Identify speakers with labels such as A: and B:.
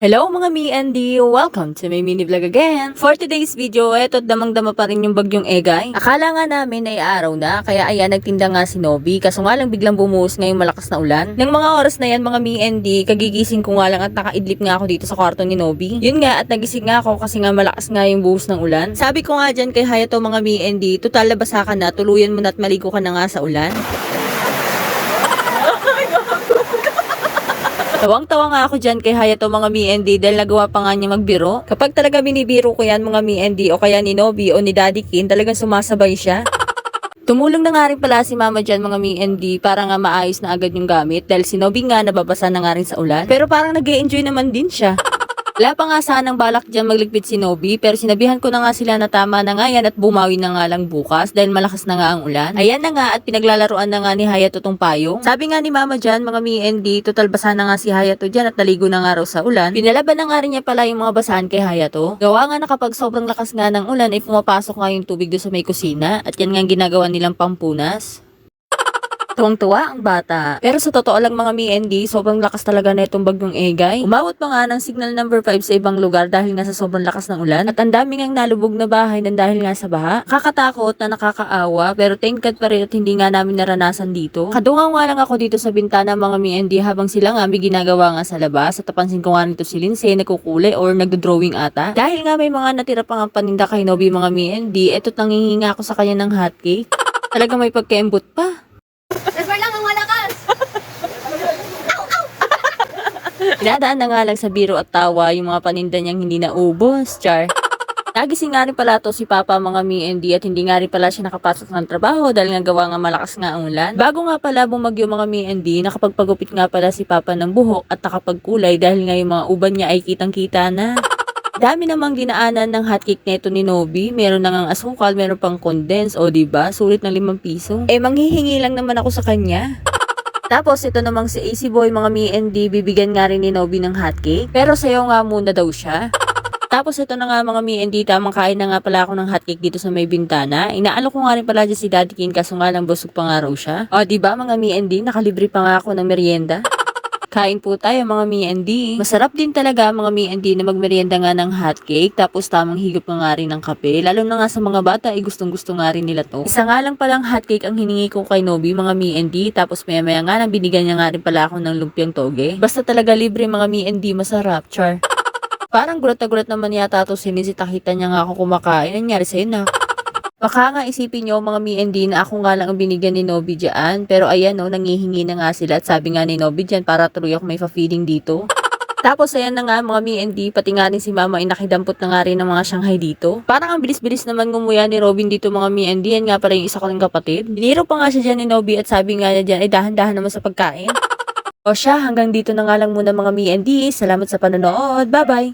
A: Hello mga me and D! Welcome to my mini vlog again! For today's video, eto damang-dama pa rin yung bagyong Egay. Akala nga namin ay araw na, kaya ayan nagtinda nga si Nobi, kaso nga lang biglang bumuhos ngayong malakas na ulan. Nang mga oras na yan mga me and D, kagigising ko nga lang at nakaidlip nga ako dito sa kwarto ni Nobi. Yun nga at nagising nga ako kasi nga malakas nga yung buhos ng ulan. Sabi ko nga dyan kay Hayato mga me and D, total labasa ka na, tuluyan mo na at maligo ka na nga sa ulan. Tawang-tawa nga ako dyan kay Hayato mga me and D dahil nagawa pa nga niya magbiro. Kapag talaga binibiro ko yan mga me and D o kaya ni Nobi o ni Daddy Kin, talagang sumasabay siya. Tumulong na nga rin pala si mama dyan mga me and D para nga maayos na agad yung gamit dahil si Nobi nga nababasa na nga rin sa ulan. Pero parang nag enjoy naman din siya. Wala pa nga sanang balak dyan magligpit si Nobi pero sinabihan ko na nga sila na tama na nga yan at bumawi na nga lang bukas dahil malakas na nga ang ulan. Ayan na nga at pinaglalaruan na nga ni Hayato tong payong. Sabi nga ni mama dyan mga me and D, total basa na nga si Hayato dyan at naligo na nga raw sa ulan. Pinalaban na nga rin niya pala yung mga basahan kay Hayato. Gawa nga na kapag sobrang lakas nga ng ulan ay pumapasok nga yung tubig doon sa may kusina at yan nga ginagawa nilang pampunas. Tuwang-tuwa ang bata. Pero sa totoo lang mga me and D, sobrang lakas talaga na itong bagyong Egay. Umawot pa nga ng signal number 5 sa ibang lugar dahil nga sa sobrang lakas ng ulan. At ang daming ang nalubog na bahay ng dahil nga sa baha. Kakatakot na nakakaawa pero thank God pa rin at hindi nga namin naranasan dito. Kadungaw nga lang ako dito sa bintana mga me and D habang sila nga may ginagawa nga sa labas. At napansin ko nga nito si Lindsay nagkukulay or nagdo-drawing ata. Dahil nga may mga natira pa nga paninda kay Nobi mga me and D, eto't nanginginga ako sa kanya ng hotcake. Talaga may pagkaembot pa.
B: Resper lang ang malakas!
A: Dinadaan na nga lang sa biro at tawa yung mga paninda niyang hindi naubos, char. Nagising nga rin pala to si Papa mga me and D at hindi nga rin pala siya nakapasok ng trabaho dahil nga gawa nga malakas nga ang ulan. Bago nga pala bumagyo mga me and D, nakapagpagupit nga pala si Papa ng buhok at nakapagkulay dahil nga yung mga uban niya ay kitang-kita na. Dami namang dinaanan ng hotcake neto ni Nobi. Meron na ngang asukal, meron pang condense. O, ba Sulit ng limang piso. Eh, manghihingi lang naman ako sa kanya. Tapos, ito namang si AC Boy, mga me and D, bibigyan nga rin ni Nobi ng hotcake. Pero sayo nga muna daw siya. Tapos ito na nga mga me and D, tamang kain na nga pala ako ng hotcake dito sa may bintana. Inaalo ko nga rin pala dyan si Daddy Kin kaso nga lang busog pa nga raw siya. O, di ba mga me and D, nakalibre pa nga ako ng merienda. Kain po tayo mga D. Masarap din talaga mga D na magmerienda nga ng hotcake tapos tamang higop pa nga rin ng kape. Lalo na nga sa mga bata ay gustong gusto nga rin nila to. Isa nga lang palang hotcake ang hiningi ko kay Nobi mga D tapos maya maya nga nang binigyan niya nga rin pala ako ng lumpiang toge. Basta talaga libre mga D masarap. Char. Parang gulat na gulat naman yata to si Nisi takita niya nga ako kumakain. Nangyari sa'yo na? Baka nga isipin nyo mga me and D na ako nga lang ang binigyan ni Nobi dyan. Pero ayan no, nangihingi na nga sila at sabi nga ni Nobi dyan para tuloy ako may fa-feeling dito. Tapos ayan na nga mga me and D, pati nga rin si mama ay nakidampot na nga rin ng mga Shanghai dito. Parang ang bilis-bilis naman ngumuya ni Robin dito mga me and D, yan nga pala yung isa ko ng kapatid. Diniro pa nga siya dyan ni Nobi at sabi nga niya dyan ay dahan-dahan naman sa pagkain. O siya, hanggang dito na nga lang muna mga me and D. Salamat sa panonood. Bye-bye!